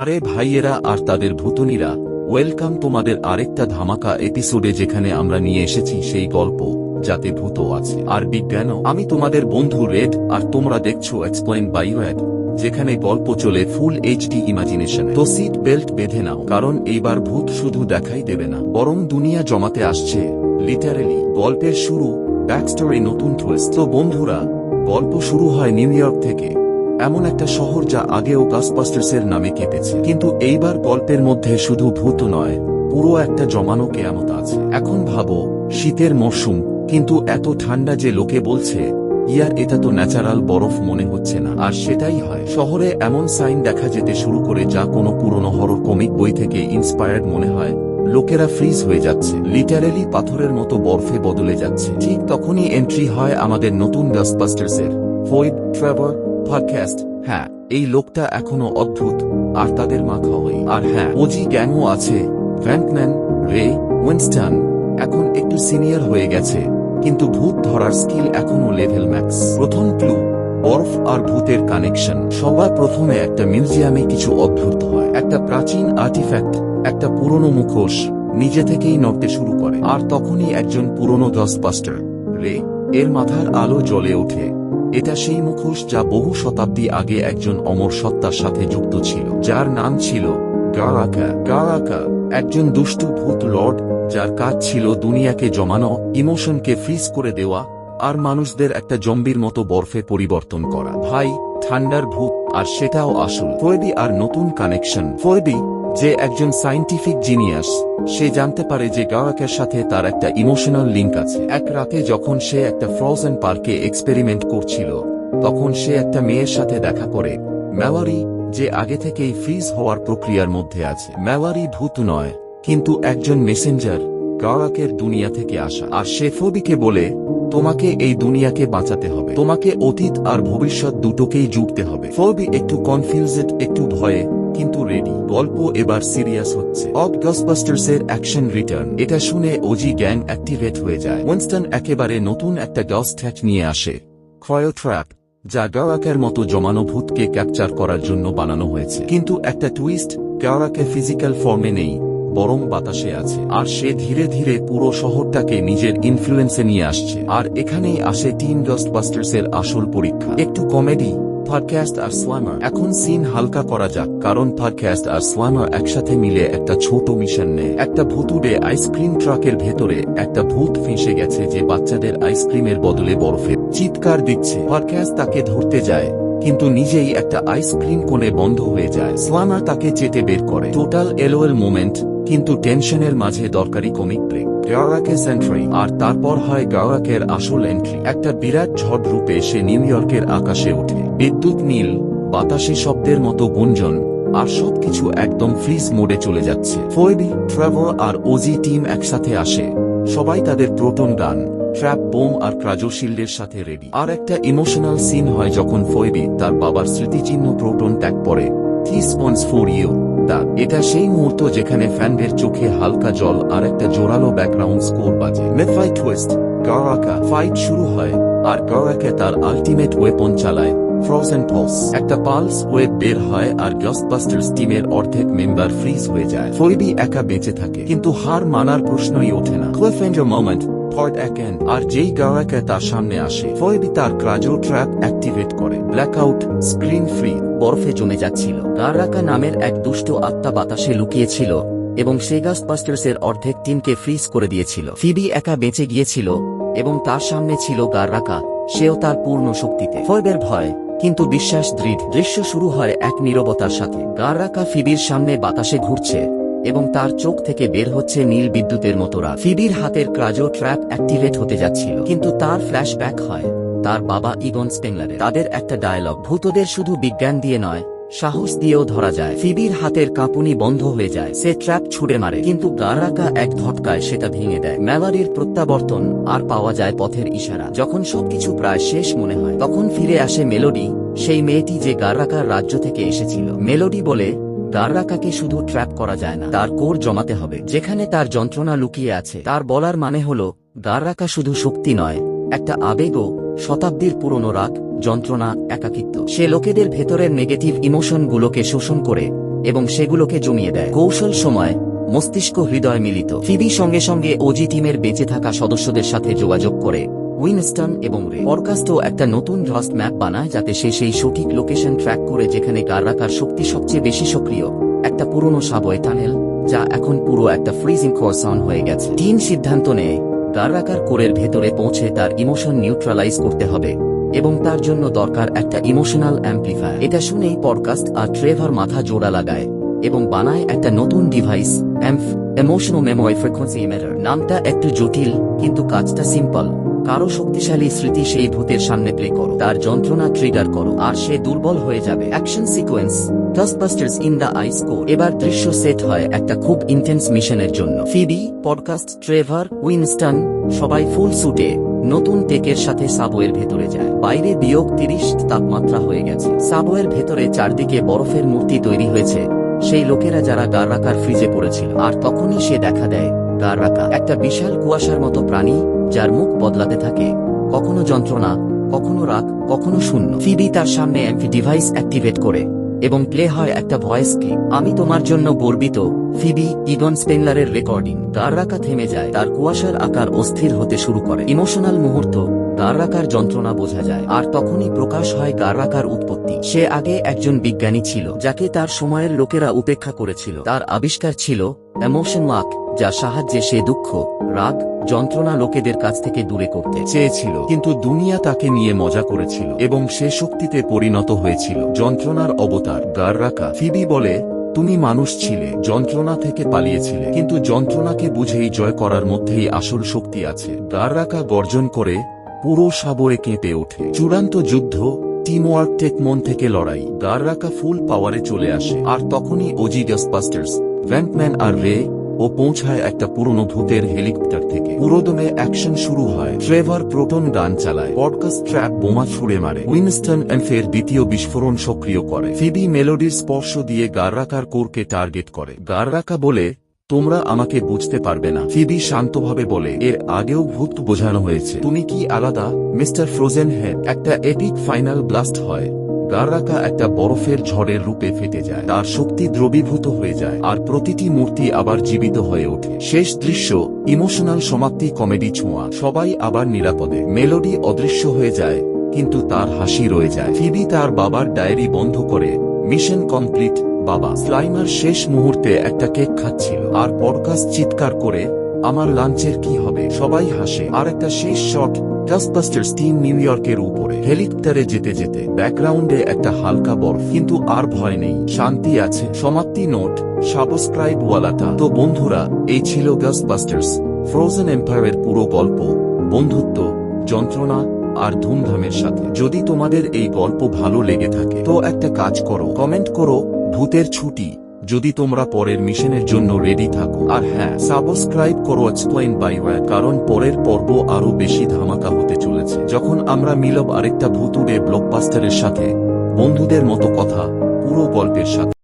আরে ভাইয়েরা, আর তাদের ভূতনীরা, ওয়েলকাম তোমাদের আরেকটা ধামাকা এপিসোডে যেখানে আমরা নিয়ে এসেছি সেই গল্প, যাতে ভূত আছে। আর বিজ্ঞানও, আমি তোমাদের বন্ধু রেড, আর তোমরা দেখছ এক্সপ্লেন বাই যেখানে গল্প চলে ফুল এইচডি ইমাজিনেশন তো সিট বেল্ট বেঁধে নাও, কারণ এইবার ভূত শুধু দেখাই দেবে না, বরং দুনিয়া জমাতে আসছে লিটারেলি গল্পের শুরু ব্যাকস্টোরি নতুন টুইস্ট তো বন্ধুরা, গল্প শুরু হয় নিউ ইয়র্ক থেকে। এমন একটা শহর যা আগেও গাসবাস্টার্সের নামে কেঁপেছে। কিন্তু এইবার গল্পের মধ্যে শুধু ভূত নয়, পুরো একটা জমানো কেয়ামত আছে। এখন ভাবো, শীতের মরশুম, কিন্তু এত ঠান্ডা যে লোকে বলছে, ইয়ার এটা তো ন্যাচারাল বরফ মনে হচ্ছে না। আর সেটাই হয়, শহরে এমন সাইন দেখা যেতে শুরু করে যা কোনো পুরনো হরর কমিক বই থেকে ইন্সপায়ার্ড মনে হয়, লোকেরা ফ্রিজ হয়ে যাচ্ছে। লিটারেলি পাথরের মতো বরফে বদলে যাচ্ছে। ঠিক তখনই এন্ট্রি হয় আমাদের নতুন গাসবাস্টার্সের ফয়েড ট্রেভার পডকাস্ট হ্যাঁ এই লোকটা এখনও অদ্ভুত। আর তাদের মাখা হই আর হ্যাঁ ওজি গ্যাংও আছে। ভ্যান্টম্যান, রে, উইনস্টন, এখন একটু সিনিয়র হয়ে গেছে। কিন্তু ভূত ধরার স্কিল এখনও লেভেল ম্যাক্স। প্রথম ক্লু, বরফ আর ভূতের কানেকশন। সবার প্রথমে একটা মিউজিয়ামে কিছু অদ্ভুত হয়। একটা প্রাচীন আর্টিফ্যাক্ট, একটা পুরনো মুখোশ, নিজে থেকেই নড়তে শুরু করে। আর তখনই একজন পুরনো গসবাস্টার রে, এর মাথার আলো জ্বলে ওঠে। এটা সেই মুখোশ যা বহু শতাব্দী আগে একজন অমর সত্তার সাথে যুক্ত ছিল, যার নাম ছিল গারাকা। গারাকা, একজন দুষ্টু ভূত লর্ড, যার কাজ ছিল দুনিয়াকে জমানো, ইমোশনকে ফ্রিজ করে দেওয়া, আর মানুষদের একটা জম্বির মতো বরফে পরিবর্তন করা। ভাই, ঠান্ডার ভূত, আর সেটাও আসল। ফয়েদি আর নতুন কানেকশন। ফয়েবি যে একজন সায়েন্টিফিক জিনিয়াস, সে জানতে পারে যে গাওয়াকের সাথে তার একটা ইমোশনাল লিঙ্ক আছে। এক রাতে যখন সে একটা ফ্রোজেন পার্কে এক্সপেরিমেন্ট করছিল, তখন সে একটা মেয়ের সাথে দেখা করে, ম্যাওয়ারি, যে আগে থেকেই ফ্রিজ হওয়ার প্রক্রিয়ার মধ্যে আছে। ম্যাওয়ারি ভূত নয়, কিন্তু একজন মেসেঞ্জার গাওয়াকের দুনিয়া থেকে আসা। আর সে ফবিকে বলে, তোমাকে এই দুনিয়াকে বাঁচাতে হবে। তোমাকে অতীত আর ভবিষ্যৎ দুটোকেই জুড়তে হবে। ফবি একটু কনফিউজড, একটু ভয়ে গল্প এবার সিরিয়াস হচ্ছে। অব গসবাস্টার্স এর অ্যাকশন রিটার্ন এটা শুনে ওজি গ্যাং অ্যাক্টিভেট হয়ে যায়। উইনস্টন একেবারে নতুন একটা গস ট্যাচ নিয়ে আসে। ক্রয়ো ট্র্যাপ যা গাওয়াকের মতো জমানো ভূতকে ক্যাপচার করার জন্য বানানো হয়েছে। কিন্তু একটা টুইস্ট গাওয়াকে ফিজিক্যাল ফর্মে নেই, বরং বাতাসে আছে। আর সে ধীরে ধীরে পুরো শহরটাকে নিজের ইনফ্লুয়েন্সে নিয়ে আসছে। আর এখানেই আসে টিম গস্টবাস্টার্স এর আসল পরীক্ষা। একটু কমেডি পডকাস্ট আর স্লামার এখন সিন হালকা করা যাক, কারণ পডকাস্ট আর স্লামার একসাথে মিলে একটা ছোট মিশন নেয়। একটা ভুতুড়ে আইসক্রিম ট্রাকের ভেতরে, একটা ভূত ফেঁসে গেছে যে বাচ্চাদের আইসক্রিমের বদলে বরফে। চিৎকার দিচ্ছে। পডকাস্ট তাকে ধরতে যায়, কিন্তু নিজেই একটা আইসক্রিম কোণে বন্ধ হয়ে যায়। স্লামার তাকে চেটে বের করে। টোটাল এলোয়েল মোমেন্ট কিন্তু টেনশনের মাঝে দরকারি কমিক ব্রেক গাওয়াকে সেন্ট্রি আর তারপর হয় গাওয়াকের আসল এন্ট্রি একটা বিরাট ঝড় রূপে সে নিউ ইয়র্কের আকাশে ওঠে। বিদ্যুৎ নীল, বাতাসে শব্দের মতো গুঞ্জন, আর সবকিছু একদম ফ্রিজ মোডে চলে যাচ্ছে। ফয়েবি ট্রেভর আর ওজি টিম একসাথে আসে। সবাই তাদের প্রোটন গান, ট্র্যাপ, বোম আর ক্রাজোশিল্ডের সাথে রেডি। আর একটা ইমোশনাল সিন হয় যখন ফয়েবি তার বাবার স্মৃতিচিহ্ন প্রোটন ত্যাগ করে। থি স্পন্স ফর ইউ তা, এটা সেই মুহূর্ত যেখানে ফ্যানদের চোখে হালকা জল আর একটা জোরালো ব্যাকগ্রাউন্ড স্কোর বাজে। মেফাই টুয়েস্ট গাওয়াকা ফাইট শুরু হয়, আর গাওয়াকে তার আলটিমেট ওয়েপন চালায়। ফ্রোজেন পলস একটা পালস ওয়েব বের হয় আর গসবাস্টার্স টিমের অর্ধেক মেম্বার ফ্রিজ হয়ে যায়। ফয়েবি একা বেঁচে থাকে, কিন্তু হার মানার প্রশ্নই ওঠে না। ক্লিফেঞ্জার মোমেন্ট আর যেই গাওয়াকে তার সামনে আসে ফয়েবি তার ক্রাজো ট্র্যাপ অ্যাক্টিভেট করে। ব্ল্যাকআউট স্ক্রিন ফ্রি বরফে জমে যাচ্ছিল। গাররাকা নামের এক দুষ্ট আত্মা বাতাসে লুকিয়েছিল এবং সেগাস্টবাস্টার্সের অর্ধেক টিমকে ফ্রিজ করে দিয়েছিল। ফিবি একা বেঁচে গিয়েছিল এবং তার সামনে ছিল গাররাকা সেও তার পূর্ণ শক্তিতে। ফয়েবের ভয় কিন্তু বিশ্বাস দৃঢ়। দৃশ্য শুরু হয় এক নিরবতার সাথে। গাররাকা ফিবির সামনে বাতাসে ঘুরছে এবং তার চোখ থেকে বের হচ্ছে নীল বিদ্যুতের মতোরা ফিবির হাতের ক্রাজো ট্র্যাপ অ্যাক্টিভেট হতে যাচ্ছিল, কিন্তু তার ফ্ল্যাশব্যাক হয়। তার বাবা ইগন স্টেংলারে তাদের একটা ডায়লগ, ভূতদের শুধু বিজ্ঞান দিয়ে নয় সাহস দিয়েও ধরা যায়। ফিবির হাতের কাঁপুনি বন্ধ হয়ে যায়। সে ট্র্যাপ ছুড়ে মারে, কিন্তু গারাকা এক ধটকায় সেটা ভেঙে দেয়। ম্যালারির প্রত্যাবর্তন আর পাওয়া যায় পথের ইশারা। যখন সবকিছু প্রায় শেষ মনে হয়, তখন ফিরে আসে মেলোডি, সেই মেয়েটি যে গারাকার রাজ্য থেকে এসেছিল। মেলোডি বলে গাররাকাকে শুধু ট্র্যাপ করা যায় না, তার কোর জমাতে হবে। যেখানে তার যন্ত্রণা লুকিয়ে আছে, তার বলার মানে হল গাররাকা শুধু শক্তি নয়, একটা আবেগও শতাব্দীর পুরনো রাগ যন্ত্রণা, একাকিত্ব। সে লোকেদের ভেতরের নেগেটিভ ইমোশনগুলোকে শোষণ করে এবং সেগুলোকে জমিয়ে দেয়। কৌশল সময়, মস্তিষ্ক হৃদয় মিলিত। ফিবি সঙ্গে সঙ্গে ওজি টিমের বেঁচে থাকা সদস্যদের সাথে যোগাযোগ করে উইনস্টন এবং রে একটা নতুন রস্ট ম্যাপ বানায় যাতে সে সেই সঠিক লোকেশন ট্র্যাক করে যেখানে গার রাখার শক্তি সবচেয়ে বেশি সক্রিয়। একটা পুরনো সাবওয়ে টানেল যা এখন পুরো একটা ফ্রিজিং কোর্সন হয়ে গেছে। টিম সিদ্ধান্ত নেয় গার রাখার কোরের ভেতরে পৌঁছে তার ইমোশন নিউট্রালাইজ করতে হবে। এবং তার জন্য দরকার একটা ইমোশনাল অ্যাম্প্লিফায়ার এটা শুনেই পডকাস্ট আর ট্রেভার মাথা জোড়া লাগায় এবং বানায় একটা নতুন ডিভাইস এমফ ইমোশনাল মেমোরি ফ্রিকোয়েন্সি ইমেটার নামটা একটু জটিল, কিন্তু কাজটা সিম্পল কারও শক্তিশালী স্মৃতি সেই ভূতের সামনে প্লে করো। তার যন্ত্রণা ট্রিগার করো আর সে দুর্বল হয়ে যাবে। Action sequence ghostbusters in the ice core এবার দৃশ্য সেট হয় একটা খুব ইন্টেন্স মিশনের জন্য। ফিবি পডকাস্ট ট্রেভার উইনস্টন সবাই ফুল সুটে নতুন টেকের সাথে সাবওয়ের ভেতরে যায়। বাইরে বিয়োগ তিরিশ তাপমাত্রা হয়ে গেছে। সাবওয়ের ভেতরে চারদিকে বরফের মূর্তি তৈরি হয়েছে। সেই লোকেরা যারা গার রাখার ফ্রিজে পড়েছিল। আর তখনই সে দেখা দেয় গার রাখা একটা বিশাল কুয়াশার মতো প্রাণী, যার মুখ বদলাতে থাকে। কখনো যন্ত্রণা, কখনো রাগ, কখনো শূন্য। ফিবি তার সামনে এমপি ডিভাইস অ্যাক্টিভেট করে। এবং প্লে হয় একটা ভয়েস আমি তোমার জন্য গর্বিত, ফিবি ইডন স্পেনলারের রেকর্ডিং। তার রাখা থেমে যায়, তার কুয়াশার আকার অস্থির হতে শুরু করে। ইমোশনাল মুহূর্ত। গার যন্ত্রণা বোঝা যায়। আর তখনই প্রকাশ হয় গার উৎপত্তি। সে আগে একজন বিজ্ঞানী ছিল, যাকে তার সময়ের লোকেরা উপেক্ষা করেছিল। তার আবিষ্কার ছিল এমোশন ওয়াক যা সাহায্যে সে দুঃখ, রাগ, যন্ত্রণা লোকেদের কাছ থেকে দূরে করতে চেয়েছিল। কিন্তু দুনিয়া তাকে নিয়ে মজা করেছিল এবং সে শক্তিতে পরিণত হয়েছিল। যন্ত্রণার অবতার গার রাখা ফিবি বলে, তুমি মানুষ ছিলে, যন্ত্রণা থেকে পালিয়েছিলে। কিন্তু যন্ত্রণাকে বুঝেই জয় করার মধ্যেই আসল শক্তি আছে। গার রাখা গর্জন করে পুরো সাবরে কেঁপে ওঠে। চূড়ান্ত যুদ্ধ টিম ওয়ার্ক টেক মন থেকে লড়াই। গার রাখা ফুল পাওয়ারে চলে আসে। আর তখনই ওজি গাসবাস্টার্স ভ্যান্টম্যান আর রে, ও পৌঁছায় একটা পুরনো ভূতের হেলিকপ্টার থেকে। পুরোদমে অ্যাকশন শুরু হয়। ট্রেভার প্রোটন গান চালায়। পডকাস্ট ট্র্যাপ বোমা ছুড়ে মারে। উইনস্টন এন্ফের দ্বিতীয় বিস্ফোরণ সক্রিয় করে। ফিবি মেলোডির স্পর্শ দিয়ে গাররাকার কোরকে টার্গেট করে। গাররাকা বলে তোমরা আমাকে বুঝতে পারবে না। ফিবি শান্তভাবে বলে, এর আগেও ভূত বোঝানো হয়েছে। তুমি কি আলাদা? মিস্টার ফ্রোজেন হেড একটা এপিক ফাইনাল ব্লাস্ট হয়। গাররাকা একটা বরফের ঝড়ের রূপে ফেটে যায়। তার শক্তি দ্রবীভূত হয়ে যায়, আর প্রতিটি মূর্তি আবার জীবিত হয়ে ওঠে। শেষ দৃশ্য, ইমোশনাল সমাপ্তি কমেডি ছোঁয়া। সবাই আবার নিরাপদে। মেলোডি অদৃশ্য হয়ে যায়, কিন্তু তার হাসি রয়ে যায়। ফিবি তার বাবার ডায়েরি বন্ধ করে, মিশন কমপ্লিট বাবা স্লাইমার শেষ মুহূর্তে একটা কেক খাচ্ছিল। আর পডকাস্ট চিৎকার করে, আমার লাঞ্চের কি হবে? সবাই হাসে। আর একটা শেষ শট গাসবাস্টার্স টিম নিউ ইয়র্কের উপরে। হেলিকপ্টারে যেতে যেতে, ব্যাকগ্রাউন্ডে একটা হালকা বরফ। কিন্তু আর ভয় নেই, শান্তি আছে। সমাপ্তি নোট সাবস্ক্রাইব ওয়ালাটা তো বন্ধুরা, এই ছিল গাসবাস্টার্স ফ্রোজেন এম্পায়ারের পুরো গল্প, বন্ধুত্ব, যন্ত্রণা আর ধুমধামের সাথে। যদি তোমাদের এই গল্প ভালো লেগে থাকে, তো একটা কাজ করো, কমেন্ট করো ভূতের ছুটি, যদি তোমরা পরের মিশনের জন্য রেডি থাকো। আর হ্যাঁ সাবস্ক্রাইব করো এক্সপ্লেন বাই ওয়ার কারণ পরের পর্ব আরও বেশি ধামাকা হতে চলেছে। যখন আমরা মিলব আরেকটা ভুতুড়ে ব্লকবাস্টারের সাথে, বন্ধুদের মতো কথা, পুরো গল্পের সাথে।